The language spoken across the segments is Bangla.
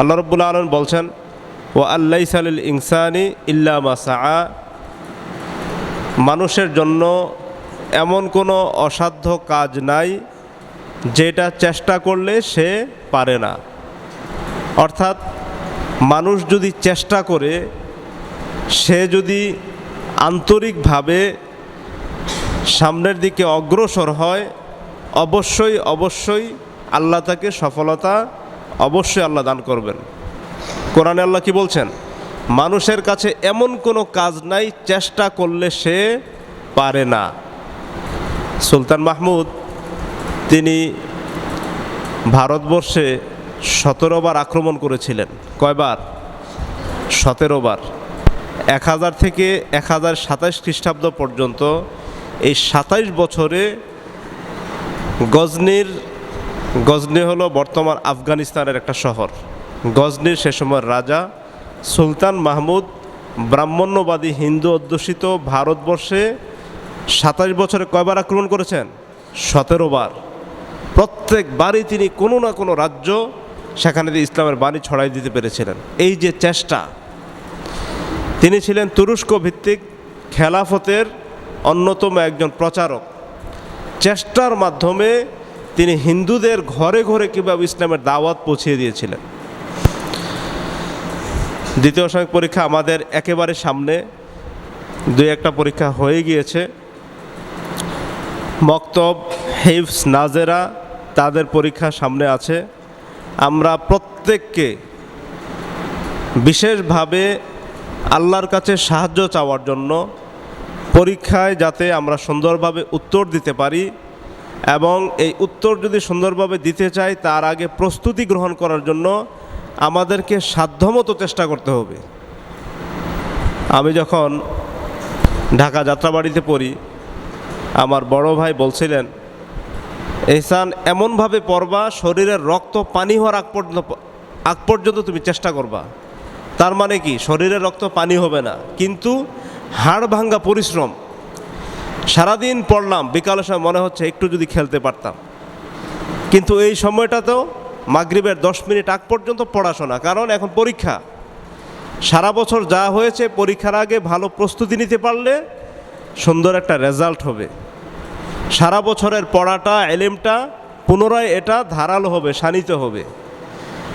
আল্লাহ রব্বুল আলম বলছেন ও আল্লাহ সালিল ইনসানি ইল্লা মাসা মানুষের জন্য এমন কোনো অসাধ্য কাজ নাই, যেটা চেষ্টা করলে সে পারে না। অর্থাৎ, মানুষ যদি চেষ্টা করে, সে যদি আন্তরিকভাবে সামনের দিকে অগ্রসর হয়, অবশ্যই অবশ্যই আল্লাহ তাকে সফলতা অবশ্যই আল্লাহ দান করবেন। কোরআনে আল্লাহ কি বলছেন? মানুষের কাছে এমন কোনো কাজ নাই, চেষ্টা করলে সে পারে না। সুলতান মাহমুদ, তিনি ভারতবর্ষে সতেরো বার আক্রমণ করেছিলেন। কয়বার? সতেরো বার। এক হাজার থেকে এক হাজার সাতাইশ খ্রিস্টাব্দ পর্যন্ত এই সাতাইশ বছরে গজনির গজনি হলো বর্তমান আফগানিস্তানের একটা শহর। গজনির সে সময় রাজা সুলতান মাহমুদ ব্রাহ্মণ্যবাদী হিন্দু অধ্যুষিত ভারতবর্ষে সাতাশ বছরে কয়বার আক্রমণ করেছেন? সতেরো বার। প্রত্যেকবারই তিনি কোনো না কোনো রাজ্য সেখানে ইসলামের বাণী ছড়াই দিতে পেরেছিলেন। এই যে চেষ্টা, তিনি ছিলেন তুরস্ক ভিত্তিক খেলাফতের অন্যতম একজন প্রচারক। চেষ্টার মাধ্যমে তিনি হিন্দুদের ঘরে ঘরে কীভাবে ইসলামের দাওয়াত পৌঁছিয়ে দিয়েছিলেন? দ্বিতীয় সাময়িক পরীক্ষা আমাদের একেবারে সামনে। দুই একটা পরীক্ষা হয়ে গিয়েছে। মক্তব হেফস নাজেরা, তাদের পরীক্ষা সামনে আছে। আমরা প্রত্যেককে বিশেষভাবে আল্লাহর কাছে সাহায্য চাওয়ার জন্য পরীক্ষায় যাতে আমরা সুন্দরভাবে উত্তর দিতে পারি এবং এই উত্তর যদি সুন্দরভাবে দিতে চাই, তার আগে প্রস্তুতি গ্রহণ করার জন্য আমাদেরকে সাধ্যমতো চেষ্টা করতে হবে। আমি যখন ঢাকা যাত্রাবাড়িতে পড়ি, আমার বড় ভাই বলছিলেন, এহসান, এমনভাবে পড়বা, শরীরের রক্ত পানি হওয়ার আগ পর্যন্ত আগ পর্যন্ত তুমি চেষ্টা করবা। তার মানে কি? শরীরের রক্ত পানি হবে না। কিন্তু হাড় ভাঙ্গা পরিশ্রম সারাদিন পড়লাম, বিকালের সময় মনে হচ্ছে একটু যদি খেলতে পারতাম। কিন্তু এই সময়টাতেও মাগরিবের দশ মিনিট আগ পর্যন্ত পড়াশোনা, কারণ এখন পরীক্ষা। সারা বছর যা হয়েছে, পরীক্ষার আগে ভালো প্রস্তুতি নিতে পারলে সুন্দর একটা রেজাল্ট হবে। সারা বছরের পড়াটা, এলেমটা পুনরায় এটা ধারালো হবে, শানিত হবে।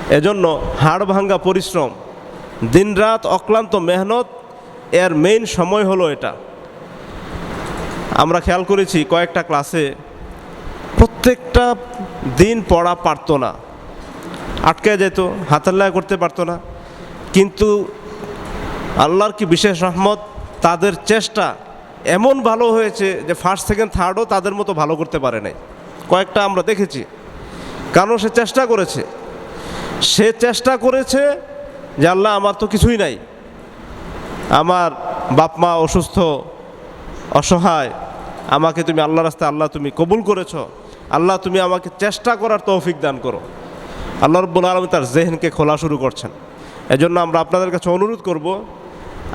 এজন্য হাড় ভাঙ্গা পরিশ্রম, দিনরাত অক্লান্ত মেহনত, এর মেইন সময় হলো এটা। আমরা খেয়াল করেছি কয়েকটা ক্লাসে প্রত্যেকটা দিন পড়া পারতো না। আটকে যেত হাতাল্লা করতে পারতো না। কিন্তু আল্লাহর কি বিশেষ রহমত, তাদের চেষ্টা এমন ভালো হয়েছে যে ফার্স্ট সেকেন্ড থার্ডও তাদের মতো ভালো করতে পারে নাই। কয়েকটা আমরা দেখেছি। কারণ সে চেষ্টা করেছে? সে চেষ্টা করেছে যে আল্লাহ আমার তো কিছুই নাই। আমার বাপ মা অসুস্থ, অসহায় আমাকে তুমি আল্লাহ রাস্তায় আল্লাহ তুমি কবুল করেছ, আল্লাহ তুমি আমাকে চেষ্টা করার তৌফিক দান করো। আল্লাহ রব্বুল আলমী তার জেহেনকে খোলা শুরু করছেন। এজন্য আমরা আপনাদের কাছে অনুরোধ করব,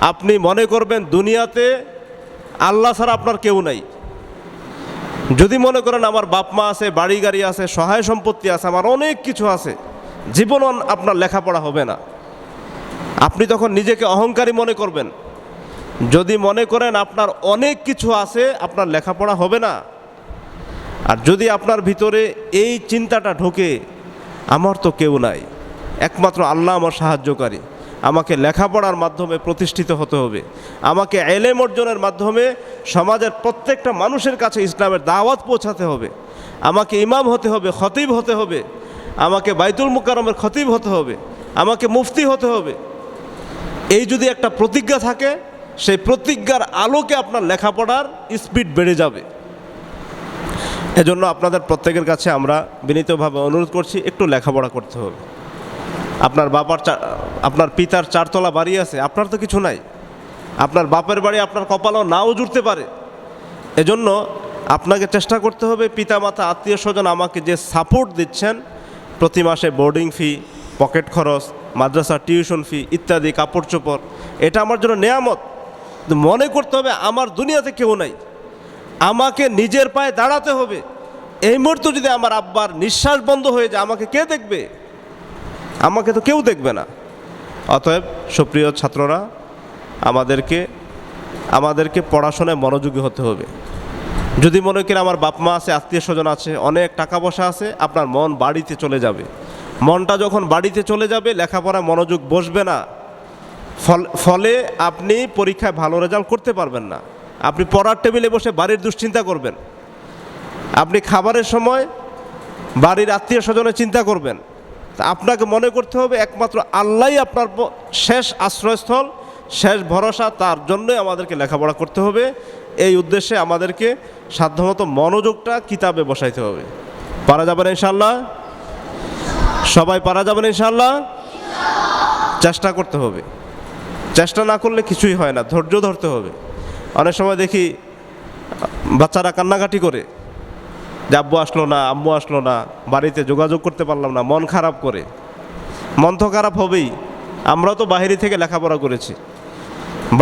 আপনি মনে করবেন দুনিয়াতে আল্লাহ ছাড়া আপনার কেউ নাই। যদি মনে করেন আমার বাপ মা আছে, বাড়ি গাড়ি আছে, সহায় সম্পত্তি আছে, আমার অনেক কিছু আছে জীবন আপনার লেখাপড়া হবে না। আপনি তখন নিজেকে অহংকারী মনে করবেন। যদি মনে করেন আপনার অনেক কিছু আছে, আপনার লেখাপড়া হবে না। আর যদি আপনার ভিতরে এই চিন্তাটা ঢোকে, আমার তো কেউ নাই। একমাত্র আল্লাহ আমার সাহায্যকারী। আমাকে লেখাপড়ার মাধ্যমে প্রতিষ্ঠিত হতে হবে। আমাকে এলেম অর্জনের মাধ্যমে সমাজের প্রত্যেকটা মানুষের কাছে ইসলামের দাওয়াত পৌঁছাতে হবে। আমাকে ইমাম হতে হবে, খতিব হতে হবে। আমাকে বাইতুল মুকারমের খতিব হতে হবে। আমাকে মুফতি হতে হবে। এই যদি একটা প্রতিজ্ঞা থাকে সেই প্রতিজ্ঞার আলোকে আপনার লেখাপড়ার স্পিড বেড়ে যাবে। এজন্য আপনাদের প্রত্যেকের কাছে আমরা বিনীতভাবে অনুরোধ করছি, একটু লেখাপড়া করতে হবে। আপনার বাবার আপনার পিতার চারতলা বাড়ি আছে, আপনার তো কিছু নাই। আপনার বাপের বাড়ি আপনার কপালও নাও জুড়তে পারে। এজন্য আপনাকে চেষ্টা করতে হবে, পিতামাতা আত্মীয় স্বজন আমাকে যে সাপোর্ট দিচ্ছেন, প্রতি মাসে বোর্ডিং ফি পকেট খরচ মাদ্রাসা টিউশন ফি ইত্যাদি কাপড় চোপড় এটা আমার জন্য নেয়ামত। মনে করতে হবে আমার দুনিয়াতে কেউ নাই। আমাকে নিজের পায়ে দাঁড়াতে হবে। এই মুহূর্তে যদি আমার আব্বার নিঃশ্বাস বন্ধ হয়ে যায়, আমাকে কে দেখবে? আমাকে তো কেউ দেখবে না। অতএব সুপ্রিয় ছাত্ররা, আমাদেরকে আমাদেরকে পড়াশোনায় মনোযোগী হতে হবে। যদি মনে করেন আমার বাপ মা আছে, আত্মীয় স্বজন আছে, অনেক টাকা পয়সা আছে, আপনার মন বাড়িতে চলে যাবে। মনটা যখন বাড়িতে চলে যাবে, লেখাপড়ায় মনোযোগ বসবে না। ফল আপনি পরীক্ষায় ভালো রেজাল্ট করতে পারবেন না। আপনি পড়ার টেবিলে বসে বাড়ির দুশ্চিন্তা করবেন। আপনি খাবারের সময় বাড়ির আত্মীয় স্বজনের চিন্তা করবেন। আপনাকে মনে করতে হবে একমাত্র আল্লাহই আপনার শেষ আশ্রয়স্থল, শেষ ভরসা, তার জন্যই আমাদেরকে লেখাপড়া করতে হবে। এই উদ্দেশ্যে আমাদেরকে সাধ্যমতো মনোযোগটা কিতাবে বসাইতে হবে। পারা যাবেন ইনশাল্লাহ সবাই পারা যাবেন ইনশাল্লাহ চেষ্টা করতে হবে। চেষ্টা না করলে কিছুই হয় না, ধৈর্য ধরতে হবে। অনেক সময় দেখি বাচ্চারা কান্নাকাটি করে যে আব্বু আসলো না, আম্মু আসলো না, বাড়িতে যোগাযোগ করতে পারলাম না, মন খারাপ করে। মন তো খারাপ হবেই, আমরাও তো বাইরে থেকে লেখাপড়া করেছি।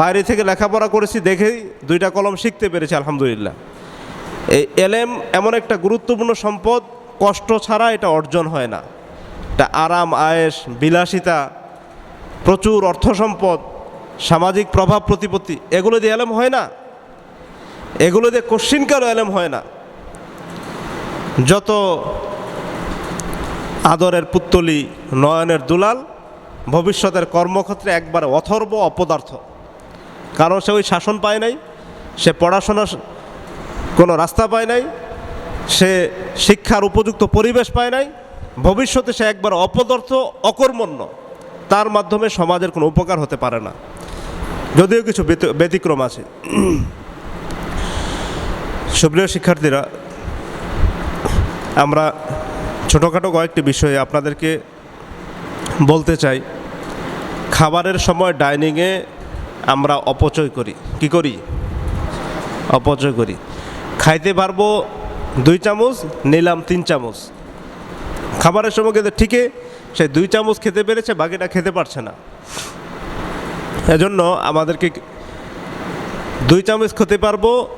বাইরে থেকে লেখাপড়া করেছি দেখেই দুইটা কলম শিখতে পেরেছি, আলহামদুলিল্লাহ। এই এলেম এমন একটা গুরুত্বপূর্ণ সম্পদ, কষ্ট ছাড়া এটা অর্জন হয় না। এটা আরাম আয়েস বিলাসিতা, প্রচুর অর্থ সম্পদ সামাজিক প্রভাব প্রতিপত্তি, এগুলো দিয়ে এলেম হয় না। এগুলো দিয়ে কোশ্চিনকারও এলেম হয় না। যত আদরের পুত্তলি, নয়নের দুলাল, ভবিষ্যতের কর্মক্ষেত্রে একবারে অথর্ব অপদার্থ। কারণ সে ওই শাসন পায় নাই, সে পড়াশোনার কোনো রাস্তা পায় নাই, সে শিক্ষার উপযুক্ত পরিবেশ পায় নাই, ভবিষ্যতে সে একবার অপদার্থ, অকর্মণ্য। তার মাধ্যমে সমাজের কোনো উপকার হতে পারে না। যদিও কিছু ব্যতি- ব্যতিক্রম আছে। সুপ্রিয় শিক্ষার্থীরা, আমরা ছোটোখাটো কয়েকটি বিষয়ে আপনাদেরকে বলতে চাই। খাবারের সময় ডাইনিংয়ে আমরা অপচয় করি। কি করি? অপচয় করি। খাইতে পারব দুই চামচ, নিলাম তিন চামচ। খাবারের সময় কিন্তু ঠিকই সে দুই চামচ খেতে পেরেছে, বাকিটা খেতে পারছে না। এজন্য আমাদেরকে দুই চামচ খেতে পারব,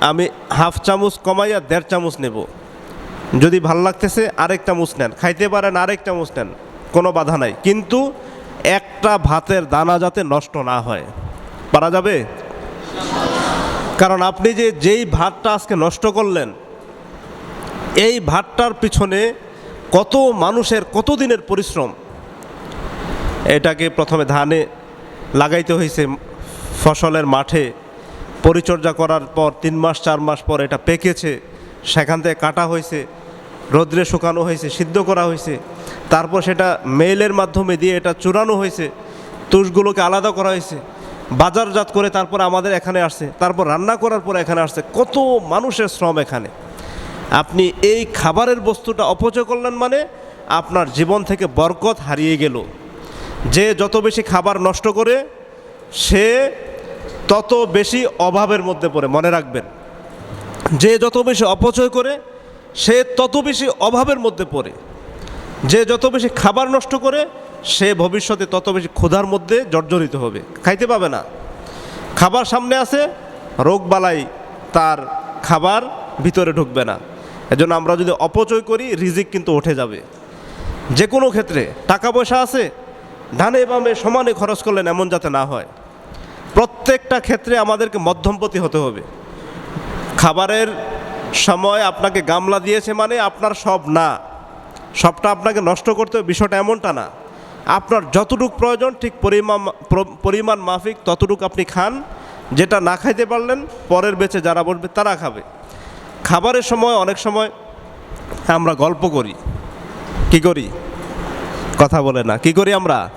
আমি হাফ চামচ কমাইয়া দেড় চামচ নেব। যদি ভালো লাগতেছে, আরেক চামচ নেন। খাইতে পারেন, আরেক চামচ নেন, কোনো বাধা নাই। কিন্তু একটা ভাতের দানা যাতে নষ্ট না হয়। পারা যাবে? কারণ আপনি যে যেই ভাতটা আজকে নষ্ট করলেন, এই ভাতটার পিছনে কত মানুষের কত দিনের পরিশ্রম? এটাকে প্রথমে ধানে লাগাইতে হয়েছে ফসলের মাঠে। পরিচর্যা করার পর তিন মাস, চার মাস পর এটা পেকেছে, সেখান থেকে কাটা হয়েছে রোদ্রে শুকানো হয়েছে সিদ্ধ করা হয়েছে তারপর সেটা মেইলের মাধ্যমে দিয়ে এটা চূড়ানো হয়েছে তুষগুলোকে আলাদা করা হয়েছে বাজারজাত করে তারপর আমাদের এখানে আসছে, তারপর রান্না করার পর এখানে আসছে। কত মানুষের শ্রম এখানে। আপনি এই খাবারের বস্তুটা অপচয় করলেন মানে আপনার জীবন থেকে বরকত হারিয়ে গেল। যে যত বেশি খাবার নষ্ট করে, সে তত বেশি অভাবের মধ্যে পড়ে, মনে রাখবেন। যে যত বেশি অপচয় করে, সে তত বেশি অভাবের মধ্যে পড়ে। যে যত বেশি খাবার নষ্ট করে, সে ভবিষ্যতে তত বেশি ক্ষুধার মধ্যে জর্জরিত হবে। খাইতে পাবে না। খাবার সামনে আছে, রোগ বালাই তার খাবার ভিতরে ঢুকবে না। এজন্য আমরা যদি অপচয় করি, রিজিক কিন্তু উঠে যাবে। যে কোনো ক্ষেত্রে টাকা পয়সা আছে ডানে বামে সমানে খরচ করলেন এমন যাতে না হয়। প্রত্যেকটা ক্ষেত্রে আমাদেরকে মধ্যমপতি হতে হবে। খাবারের সময় আপনাকে গামলা দিয়েছে মানে আপনার সব না। সবটা আপনাকে নষ্ট করতে হবে, বিষয়টা এমনটা না। আপনার যতটুক প্রয়োজন, ঠিক পরিমাণ পরিমাণ মাফিক ততটুক আপনি খান। যেটা না খাইতে পারলেন, পরের বেচে যারা বসবে তারা খাবে। খাবারের সময় অনেক সময় আমরা গল্প করি। কি করি? কথা বলে না। কি করি আমরা?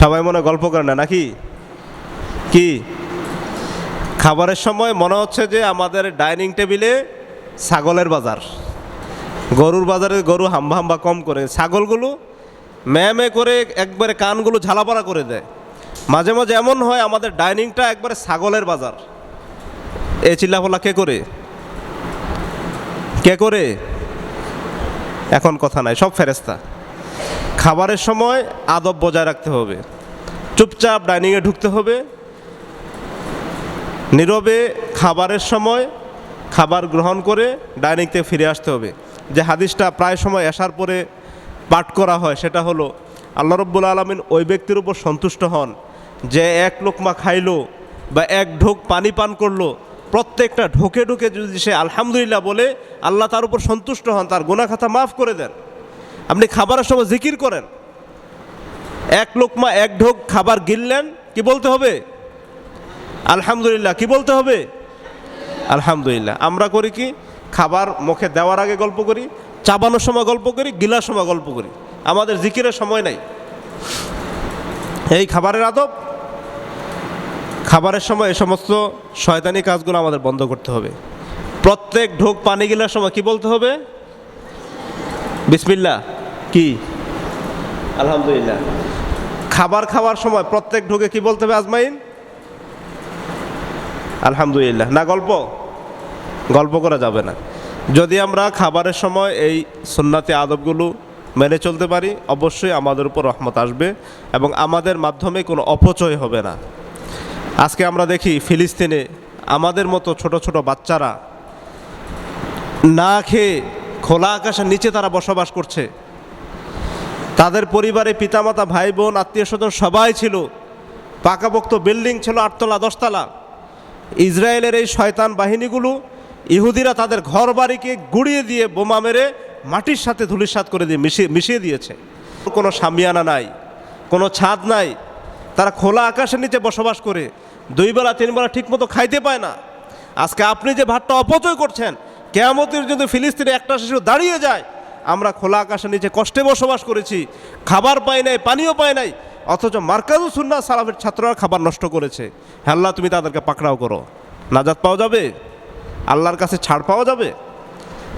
সবাই মনে গল্প করে না, নাকি? কি? খাবারের সময় মনে হচ্ছে যে আমাদের ডাইনিং টেবিলে ছাগলের বাজার। গরুর বাজারে গরু হাম্বা হাম্বা কম করে, ছাগলগুলো ম্যাঁ ম্যাঁ করে একবারে কানগুলো ঝালাপাড়া করে দেয়। মাঝে মাঝে এমন হয় আমাদের ডাইনিংটা একবারে ছাগলের বাজার। এ চিল্লাফলা কে করে? কে করে? এখন কথা নাই, সব ফেরেস্তা খাবারের সময় আদব বজায় রাখতে হবে। চুপচাপ ডাইনিংয়ে ঢুকতে হবে। নীরবে খাবারের সময় খাবার গ্রহণ করে ডাইনিং থেকে ফিরে আসতে হবে। যে হাদিসটা প্রায় সময় আসার পরে পাঠ করা হয়, সেটা হলো, আল্লাহ রব্বুল আলমিন ওই ব্যক্তির উপর সন্তুষ্ট হন যে এক লোকমা খাইলো বা এক ঢোক পানি পান করল। প্রত্যেকটা ঢোকে ঢোকে যদি সে আলহামদুলিল্লাহ বলে, আল্লাহ তার উপর সন্তুষ্ট হন, তার গোনা খাতা মাফ করে দেন। আপনি খাবারের সময় জিকির করেন। এক লোকমা, এক ঢোক খাবার গিললেন, কি বলতে হবে? আলহামদুলিল্লাহ, কি বলতে হবে? আলহামদুলিল্লাহ। আমরা করি কি? খাবার মুখে দেওয়ার আগে গল্প করি, চাবানোর সময় গল্প করি, গিলার সময় গল্প করি। আমাদের জিকিরের সময় নাই। এই খাবারের আদব, খাবারের সময় এ সমস্ত শয়তানি কাজগুলো আমাদের বন্ধ করতে হবে। প্রত্যেক ঢোক পানি গিলার সময় কি বলতে হবে? বিসমিল্লা কি? আলহামদুলিল্লাহ। খাবার খাওয়ার সময় প্রত্যেক ঢোকে কি বলতে হবে আজমাইন? আলহামদুলিল্লাহ। না গল্প? গল্প করা যাবে না। যদি আমরা খাবারের সময় এই সুন্নাতি আদবগুলো মেনে চলতে পারি অবশ্যই আমাদের উপর রহমত আসবে এবং আমাদের মাধ্যমে কোনো অপচয় হবে না। আজকে আমরা দেখি ফিলিস্তিনে আমাদের মতো ছোট ছোট বাচ্চারা না খেয়ে খোলা আকাশের নিচে তারা বসবাস করছে। তাদের পরিবারে পিতামাতা ভাই বোন আত্মীয় স্বজন সবাই ছিল। পাকাপোক্ত বিল্ডিং ছিল আটতলা, দশতলা। ইসরায়েলের এই শয়তান বাহিনীগুলো ইহুদিরা তাদের ঘর বাড়িকে গুড়িয়ে দিয়ে বোমা মেরে মাটির সাথে ধুলিসাৎ করে দিয়ে মিশিয়ে মিশিয়ে দিয়েছে। কোনো সামিয়ানা নাই, কোনো ছাদ নাই। তারা খোলা আকাশের নিচে বসবাস করে। দুই বেলা, তিন বেলা ঠিকমতো খাইতে পায় না। আজকে আপনি যে ভাতটা অপচয় করছেন কেয়ামতের যদি ফিলিস্তিনে একটা শিশু দাঁড়িয়ে যায়। আমরা খোলা আকাশের নিচে কষ্টে বসবাস করেছি। খাবার পাই নাই, পানিও পাই নাই। অথচ মার্কাজু সুন্না সালাফের ছাত্ররা খাবার নষ্ট করেছে। আল্লাহ, তুমি তাদেরকে পাকড়াও করো। নাজাত পাওয়া যাবে? আল্লাহর কাছে ছাড় পাওয়া যাবে?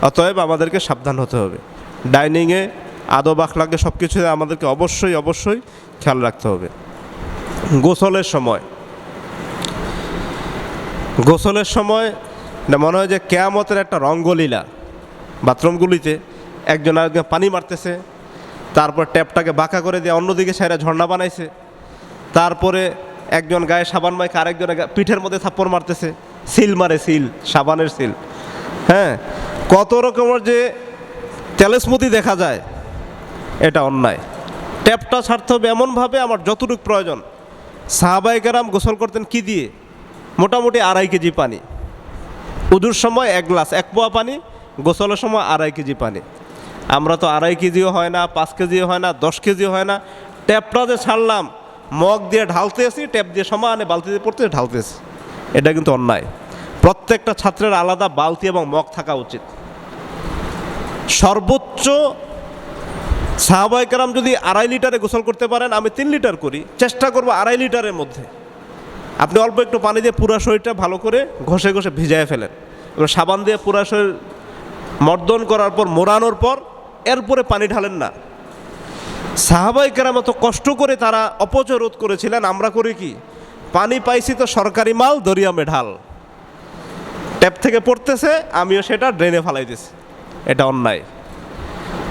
অতএব আমাদেরকে সাবধান হতে হবে। ডাইনিংয়ে, আদব আখলাকে সব কিছুতে আমাদেরকে অবশ্যই অবশ্যই খেয়াল রাখতে হবে। গোসলের সময়। গোসলের সময় না মনে হয় যে কেয়ামতের একটা রঙ্গলীলা। বাথরুমগুলিতে একজন আরেকজন পানি মারতেছে, তারপর ট্যাপটাকে বাঁকা করে দিয়ে অন্যদিকে সাইরা ঝর্ণা বানাইছে, তারপরে একজন গায়ে সাবান মাইকে আরেকজনের পিঠের মধ্যে থাপ্পড় মারতেছে, সিল মারে, সিল, সাবানের সিল। হ্যাঁ কত রকমের যে তেলেসমতি দেখা যায়, এটা অন্যায়। ট্যাপটা ছাড়তে হবে এমনভাবে আমার যতটুকু প্রয়োজন। সাহাবাইকারাম গোসল করতেন কি দিয়ে? মোটামুটি আড়াই কেজি পানি। উজুর সময় এক গ্লাস, এক পোয়া পানি, গোসলের সময় আড়াই কেজি পানি। আমরা তো আড়াই কেজিও হয় না, পাঁচ কেজিও হয় না, দশ কেজিও হয় না। ট্যাপটা যে ছাড়লাম, মগ দিয়ে ঢালতে আসি ট্যাপ দিয়ে সমানে বালতিতে পড়তে ঢালতেছি। এটা কিন্তু অন্যায়। প্রত্যেকটা ছাত্রের আলাদা বালতি এবং মগ থাকা উচিত। সর্বোচ্চ সাহাবাইকারাম যদি আড়াই লিটারে গোসল করতে পারেন, আমি তিন লিটার করি, চেষ্টা করব আড়াই লিটারের মধ্যে। আপনি অল্প একটু পানি দিয়ে পুরা শরীরটা ভালো করে ঘষে ঘষে ভিজায় ফেলেন। এবার সাবান দিয়ে পুরা শরীর মর্দন করার পর, মোড়ানোর পর এরপরে পানি ঢালেন না। সাহাবাই কেরাম এত কষ্ট করে তারা অপচয় রোধ করেছিলেন, আমরা করি কি? পানি পাইছি তো সরকারি মাল, দরিয়ামে ঢাল। ট্যাপ থেকে পড়তেছে, আমিও সেটা ড্রেনে ফালাইতেছি এটা অন্যায়।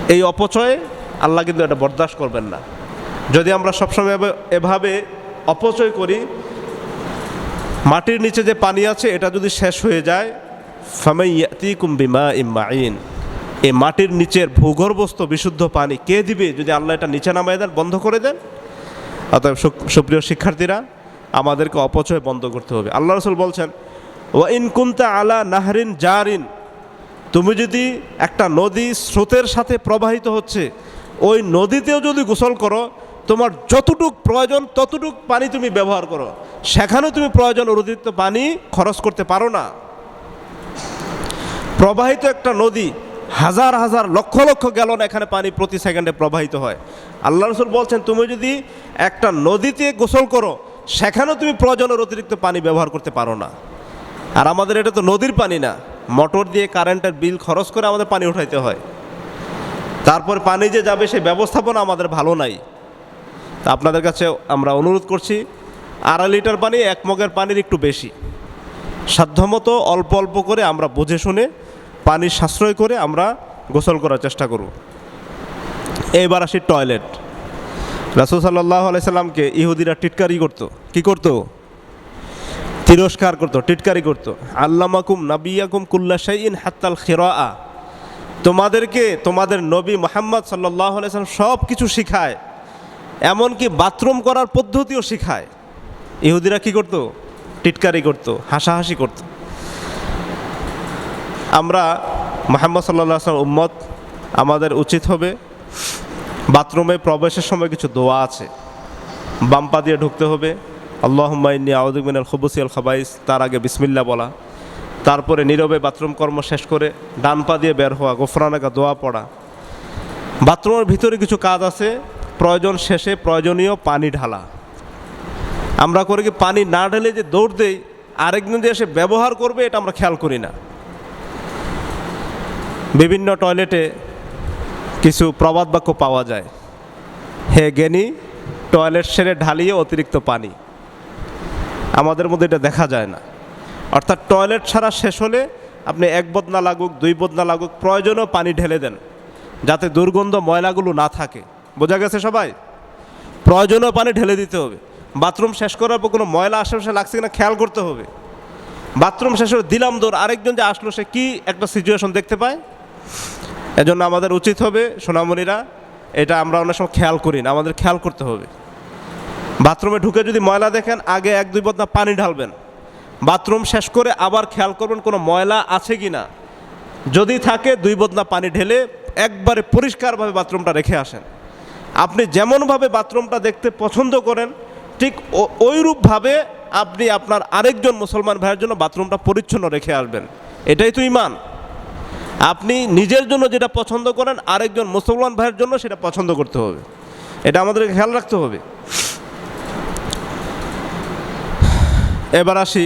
এই অপচয়ে আল্লাহ কিন্তু এটা বরদাস্ত করবেন না। যদি আমরা সবসময় এভাবে- এভাবে অপচয় করি, মাটির নিচে যে পানি আছে, এটা যদি শেষ হয়ে যায় ফামাইয়াতি কুম্বিমা ইম্মাইন এই মাটির নিচের ভূগর্ভস্থ বিশুদ্ধ পানি কে দিবে যদি আল্লাহ এটা নিচে নামায় দেন, বন্ধ করে দেন? অতএব সুপ্রিয় শিক্ষার্থীরা, আমাদেরকে অপচয় বন্ধ করতে হবে। আল্লাহ রসুল বলছেন ও ইন কুন্তা আলা নাহরিন জারিন। তুমি যদি একটা নদী স্রোতের সাথে প্রবাহিত হচ্ছে, ওই নদীতেও যদি গোসল করো, তোমার যতটুক প্রয়োজন, ততটুক পানি তুমি ব্যবহার করো। সেখানেও তুমি প্রয়োজন অতিরিক্ত পানি খরচ করতে পারো না। প্রবাহিত একটা নদী হাজার হাজার লক্ষ লক্ষ গ্যালন এখানে পানি প্রতি সেকেন্ডে প্রবাহিত হয়। আল্লাহ রসুল বলছেন, তুমি যদি একটা নদীতে গোসল করো, সেখানেও তুমি প্রয়োজনের অতিরিক্ত পানি ব্যবহার করতে পারো না। আর আমাদের এটা তো নদীর পানি না। মোটর দিয়ে কারেন্টের বিল খরচ করে আমাদের পানি উঠাইতে হয়। তারপর পানি যে যাবে সেই ব্যবস্থাপনা আমাদের ভালো নাই। তা আপনাদের কাছে আমরা অনুরোধ করছি, আড়াই লিটার পানি এক মগের পানির একটু বেশি। সাধ্যমতো অল্প অল্প করে আমরা বুঝে শুনে, পানি সাশ্রয় করে আমরা গোসল করার চেষ্টা করব। এইবার আসি টয়লেট। রাসুল সাল্লাহ আলাইসাল্লামকে ইহুদিরা টিটকারি করত। কি করতো? তিরস্কার করতো, টিটকারি করতো। আল্লামাকুম নাবিয়াকুম কুল্লা শাইন হাত্তাল খেরা তোমাদেরকে, তোমাদের নবী মোহাম্মদ সাল্লাহ আলাইসাল্লাম সব কিছু শিখায়, এমনকি বাথরুম করার পদ্ধতিও শিখায়। ইহুদিরা কি করতো? টিটকারি করতো, হাসাহাসি করতো। আমরা মোহাম্মদ সাল্লাহ আসলাম উম্মত, আমাদের উচিত হবে বাথরুমে প্রবেশের সময় কিছু দোয়া আছে। বাম পা দিয়ে ঢুকতে হবে আল্লাহ মাইনি আউদ্দিন আল খবুসি আল খাবাইস, তার আগে বিসমিল্লা বলা। তারপরে নীরবে বাথরুম কর্ম শেষ করে ডান পা দিয়ে বের হওয়া, গোফরানাকা দোয়া পড়া। বাথরুমের ভিতরে কিছু কাজ আছে, প্রয়োজন শেষে প্রয়োজনীয় পানি ঢালা। আমরা করে কি পানি না ঢেলে যে দৌড় দেই আরেকদিন যে এসে ব্যবহার করবে, এটা আমরা খেয়াল করি না। বিভিন্ন টয়লেটে কিছু প্রবাদ বাক্য পাওয়া যায়। হে জ্ঞানী, টয়লেট সেরে ঢালিয়ে অতিরিক্ত পানি। আমাদের মধ্যে এটা দেখা যায় না। অর্থাৎ টয়লেট ছাড়া শেষ হলে আপনি এক বদনা লাগুক, দুই বদনা লাগুক প্রয়োজনীয় পানি ঢেলে দেন, যাতে দুর্গন্ধ ময়লাগুলো না থাকে। বোঝা গেছে সবাই? প্রয়োজনীয় পানি ঢেলে দিতে হবে। বাথরুম শেষ করার পর কোনো ময়লা আশেপাশে লাগছে কিনা খেয়াল করতে হবে। বাথরুম শেষ করে দিলাম দৌড়। আরেকজন যে আসলো, সে কী একটা সিচুয়েশন দেখতে পায়? এজন্য আমাদের উচিত হবে, সোনামণিরা, এটা আমরা অনেক সময় খেয়াল করি না, আমাদের খেয়াল করতে হবে। বাথরুমে ঢুকে যদি ময়লা দেখেন, আগে এক দুই বদনা পানি ঢালবেন। বাথরুম শেষ করে আবার খেয়াল করবেন কোনো ময়লা আছে কি না যদি থাকে, দুই বদনা পানি ঢেলে একবারে পরিষ্কারভাবে বাথরুমটা রেখে আসেন। আপনি যেমনভাবে বাথরুমটা দেখতে পছন্দ করেন ঠিক ওইরূপভাবে আপনি আপনার আরেকজন মুসলমান ভাইয়ের জন্য বাথরুমটা পরিচ্ছন্ন রেখে আসবেন। এটাই তো ইমান। আপনি নিজের জন্য যেটা পছন্দ করেন, আরেকজন মুসলমান ভাইয়ের জন্য সেটা পছন্দ করতে হবে। এটা আমাদেরকে খেয়াল রাখতে হবে। এবার আসি,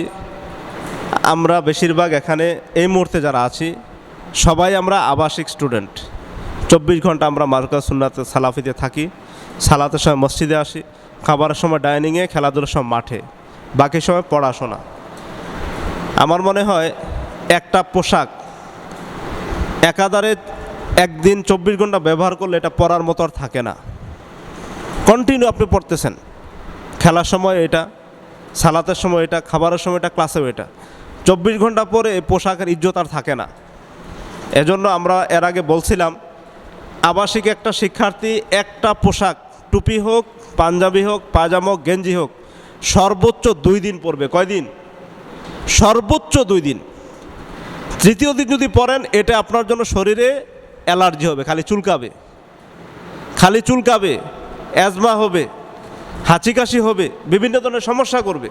আমরা বেশিরভাগ এখানে এই মুহূর্তে যারা আছি, সবাই আমরা আবাসিক স্টুডেন্ট। চব্বিশ ঘণ্টা আমরা মার্কাজ সুন্নাতে সালাফিতে থাকি। সালাতের সময় মসজিদে আসি। খাবারের সময় ডাইনিংয়ে, খেলাধুলার সময় মাঠে, বাকি সময় পড়াশোনা। আমার মনে হয় একটা পোশাক একাধারে একদিন চব্বিশ ঘণ্টা ব্যবহার করলে এটা পরার মতো আর থাকে না। কন্টিনিউ আপনি পড়তেছেন। খেলার সময় এটা, সালাতের সময় এটা, খাবারের সময় এটা ক্লাসেও এটা। চব্বিশ ঘণ্টা পরে এই পোশাকের ইজ্জত আর থাকে না। এজন্য আমরা এর আগে বলছিলাম, আবাসিক একটা শিক্ষার্থী একটা পোশাক টুপি হোক পাঞ্জাবি হোক পাজামা হোক, গেঞ্জি হোক, সর্বোচ্চ দুই দিন পরবে কয়দিন? সর্বোচ্চ দুই দিন। তৃতীয় দিন যদি পরেন এটা আপনার জন্য শরীরে অ্যালার্জি হবে, খালি চুলকাবে। খালি চুলকাবে, অ্যাজমা হবে হাঁচি কাশি হবে, বিভিন্ন ধরনের সমস্যা করবে।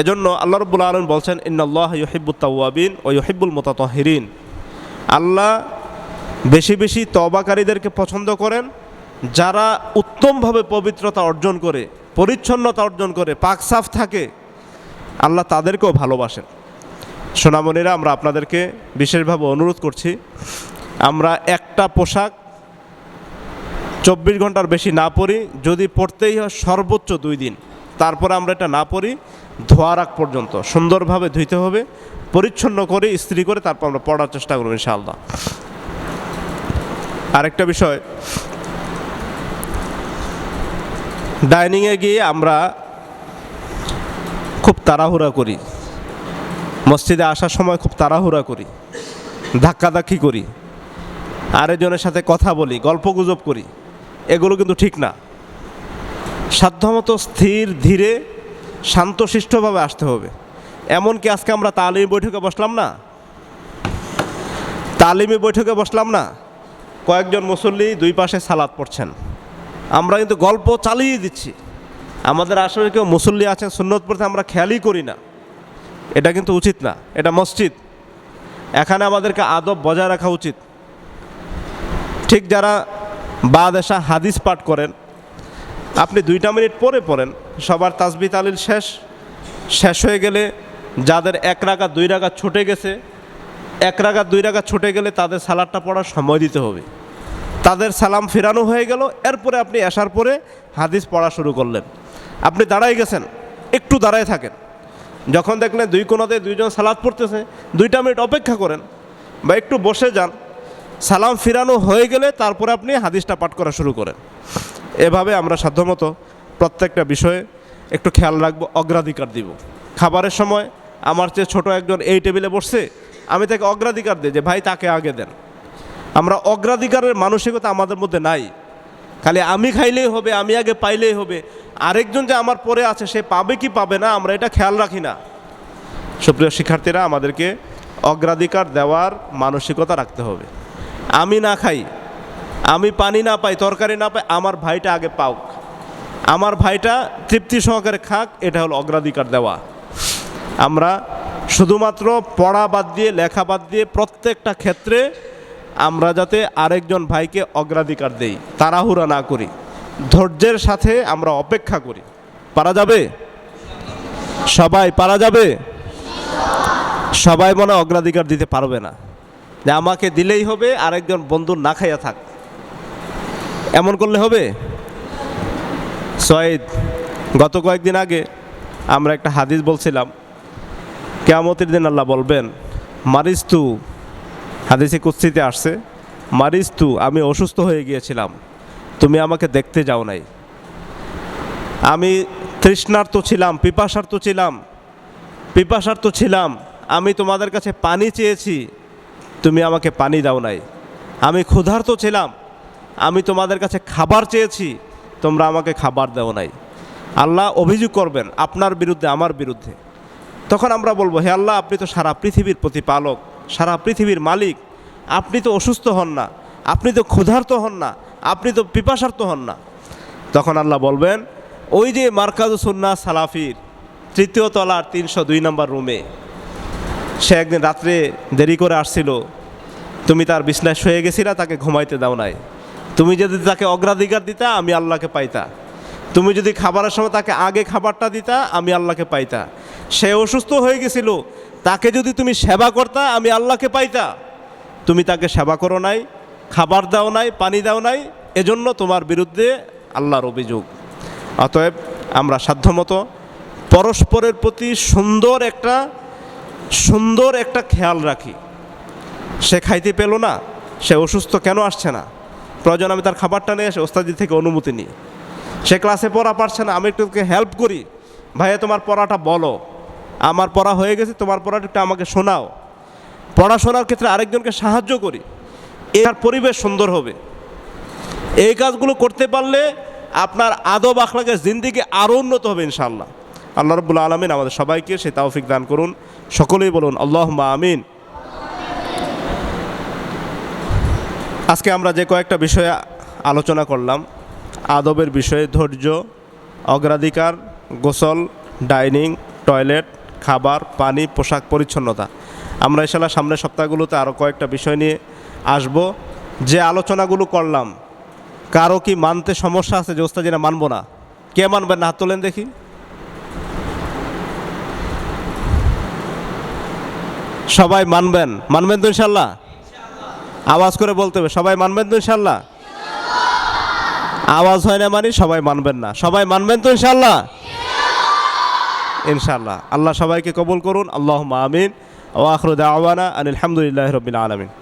এজন্য আল্লাহ রব্বুল আলম বলছেন ইন্নআল্লাহ ইহিব্বুত তাওয়াবিন ও ইহিব্বুল মোতাতহিরিন। আল্লাহ বেশি বেশি তবাকারীদেরকে পছন্দ করেন যারা উত্তমভাবে পবিত্রতা অর্জন করে, পরিচ্ছন্নতা অর্জন করে, পাক সাফ থাকে, আল্লাহ তাদেরকেও ভালোবাসেন। সোনামণিরা, আমরা আপনাদেরকে বিশেষভাবে অনুরোধ করছি, আমরা একটা পোশাক চব্বিশ ঘণ্টার বেশি না পরি, যদি পড়তেই হয় সর্বোচ্চ দুই দিন। তারপরে আমরা এটা না পরি, ধোয়ার আগ পর্যন্ত। সুন্দরভাবে ধুইতে হবে, পরিচ্ছন্ন করে, ইস্ত্রি করে তারপর আমরা পড়ার চেষ্টা করব ইনশাআল্লাহ। আরেকটা বিষয় ডাইনিংয়ে গিয়ে আমরা খুব তাড়াহুড়া করি। মসজিদে আসার সময় খুব তাড়াহুড়া করি। ধাক্কাধাক্কি করি। আরেকজনের সাথে কথা বলি, গল্প গুজব করি। এগুলো কিন্তু ঠিক না। সাধ্যমতো স্থির, ধীরে, শান্তশিষ্টভাবে আসতে হবে। এমনকি আজকে আমরা তালিমি বৈঠকে বসলাম না। তালিমি বৈঠকে বসলাম না। কয়েকজন মুসল্লি দুই পাশে সালাদ পড়ছেন। আমরা কিন্তু গল্প চালিয়ে দিচ্ছি। আমাদের আসলে কেউ মুসল্লি আছেন, সুন্নত পড়তে আমরা খেয়ালই করি না। এটা কিন্তু উচিত না, এটা মসজিদ। এখানে আমাদেরকে আদব বজায় রাখা উচিত। ঠিক যারা বাদেশা হাদিস পাঠ করেন, আপনি দুইটা মিনিট পরে পড়েন, সবার তাসবি তালিল শেষ। শেষ হয়ে গেলে যাদের এক রাগা দুই রাগা ছুটে গেছে, এক রাগা দুই রাগা ছুটে গেলে তাদের সালাদটা পড়ার সময় দিতে হবে। তাদের সালাম ফেরানো হয়ে গেল। এরপরে আপনি আসার পরে হাদিস পড়া শুরু করলেন। আপনি দাঁড়াই গেছেন, একটু দাঁড়ায় থাকেন। যখন দেখলেন দুই কোনাতে দুইজন সালাদ পড়তেছে, দুইটা মিনিট অপেক্ষা করেন বা একটু বসে যান। সালাম ফিরানো হয়ে গেলে তারপরে আপনি হাদিসটা পাঠ করা শুরু করেন। এভাবে আমরা সাধ্যমতো প্রত্যেকটা বিষয়ে একটু খেয়াল রাখব, অগ্রাধিকার দিব। খাবারের সময় আমার চেয়ে ছোট একজন এই টেবিলে বসছে, আমি তাকে অগ্রাধিকার দিই যে, ভাই, তাকে আগে দেন। আমরা অগ্রাধিকারের মানসিকতা আমাদের মধ্যে নাই। খালি আমি খাইলেই হবে, আমি আগে পাইলেই হবে। আরেকজন যে আমার পরে আছে, সে পাবে কি পাবে না, আমরা এটা খেয়াল রাখি না। সুপ্রিয় শিক্ষার্থীরা, আমাদেরকে অগ্রাধিকার দেওয়ার মানসিকতা রাখতে হবে। আমি না খাই, আমি পানি না পাই, তরকারি না পাই, আমার ভাইটা আগে পাওক আমার ভাইটা তৃপ্তি সহকারে খাক, এটা হলো অগ্রাধিকার দেওয়া। আমরা শুধুমাত্র পড়া বাদ দিয়ে, লেখা বাদ দিয়ে প্রত্যেকটা ক্ষেত্রে আমরা যাতে আরেকজন ভাইকে অগ্রাধিকার দেই, তাড়াহুড়া না করি, ধৈর্যের সাথে আমরা অপেক্ষা করি। পারা যাবে? সবাই পারা যাবে? সবাই মনে অগ্রাধিকার দিতে পারবে না। যে আমাকে দিলেই হবে, আরেকজন বন্ধু না খাইয়া থাক। এমন করলে হবে? সয়েদ, গত কয়েকদিন আগে আমরা একটা হাদিস বলছিলাম, কেয়ামতের দিন আল্লাহ বলবেন, মারিস তু হাদিসে কুস্তিতে আসছে মারিস তু আমি অসুস্থ হয়ে গিয়েছিলাম। তুমি আমাকে দেখতে যাও নাই। আমি তৃষ্ণার্ত ছিলাম পিপাসার্থ ছিলাম পিপাসার্থ ছিলাম। আমি তোমাদের কাছে পানি চেয়েছি, তুমি আমাকে পানি দাও নাই। আমি ক্ষুধার্ত ছিলাম, আমি তোমাদের কাছে খাবার চেয়েছি, তোমরা আমাকে খাবার দাও নাই। আল্লাহ অভিযোগ করবেন, আপনার বিরুদ্ধে, আমার বিরুদ্ধে। তখন আমরা বলব, হে আল্লাহ, আপনি তো সারা পৃথিবীর প্রতিপালক। সারা পৃথিবীর মালিক, আপনি তো অসুস্থ হন না, আপনি তো ক্ষুধার্ত হন না, আপনি তো পিপাসার্থ হন না। তখন আল্লাহ বলবেন, ওই যে মার্কাজুসুন্না সালাফির তৃতীয় তলার তিনশো দুই নম্বর রুমে, সে একদিন রাত্রে দেরি করে আসছিল, তুমি তার বিছনায় শুয়ে গেছিলা, তাকে ঘুমাইতে দাও নাই। তুমি যদি তাকে অগ্রাধিকার দিতা, আমি আল্লাহকে পাইতা। তুমি যদি খাবারের সময় তাকে আগে খাবারটা দিতা, আমি আল্লাহকে পাইতা। সে অসুস্থ হয়ে গেছিল তাকে যদি তুমি সেবা করতা, আমি আল্লাহকে পাইতা। তুমি তাকে সেবা করো নাই, খাবার দাও নাই, পানি দাও নাই, এজন্য তোমার বিরুদ্ধে আল্লাহর অভিযোগ। অতএব আমরা সাধ্যমতো পরস্পরের প্রতি সুন্দর একটা সুন্দর একটা খেয়াল রাখি। সে খাইতে পেল না, সে অসুস্থ কেন আসছে না? প্রয়োজন আমি তার খাবারটা নিয়ে এসে ওস্তাদি থেকে অনুমতি নিই। সে ক্লাসে পড়া পারছে না, আমি একটু হেল্প করি। ভাইয়া, তোমার পড়াটা বলো। আমার পড়া হয়ে গেছে, তোমার পড়াটা আমাকে শোনাও। পড়াশোনার ক্ষেত্রে আরেকজনকে সাহায্য করি, এর পরিবেশ সুন্দর হবে। এই কাজগুলো করতে পারলে আপনার আদব আখলাকের জিন্দিগি আরও উন্নত হবে ইনশাআল্লাহ। আল্লাহ রব্বুল আলমিন আমাদের সবাইকে সে তাওফিক দান করুন। সকলেই বলুন আল্লাহ আমিন। আজকে আমরা যে কয়েকটা বিষয়ে আলোচনা করলাম, আদবের বিষয়ে ধৈর্য, অগ্রাধিকার, গোসল, ডাইনিং, টয়লেট খাবার, পানি, পোশাক পরিচ্ছন্নতা। আমরা ইনশাল্লাহ সামনের সপ্তাহগুলোতে আরও কয়েকটা বিষয় নিয়ে আসব। যে আলোচনাগুলো করলাম, কারও কি মানতে সমস্যা আছে যে ওস্তাদিনা মানবো না? কে মানবেন না? হাত তোলেন দেখি। সবাই মানবেন? মানবেন তো ইনশাল্লাহ? আওয়াজ করে বলতে হবে, সবাই মানবেন তো ইনশাল্লাহ? আওয়াজ হয় না মানে সবাই মানবেন না। সবাই মানবেন তো ইনশাল্লাহ? ইনশাল্লাহ আল্লাহ সবাইকে কবুল করুন। আল্লাহ আমিন। ও আখরুদ আওয়ানা আনিল আলহামদুলিল্লাহ রবিন আলমিন।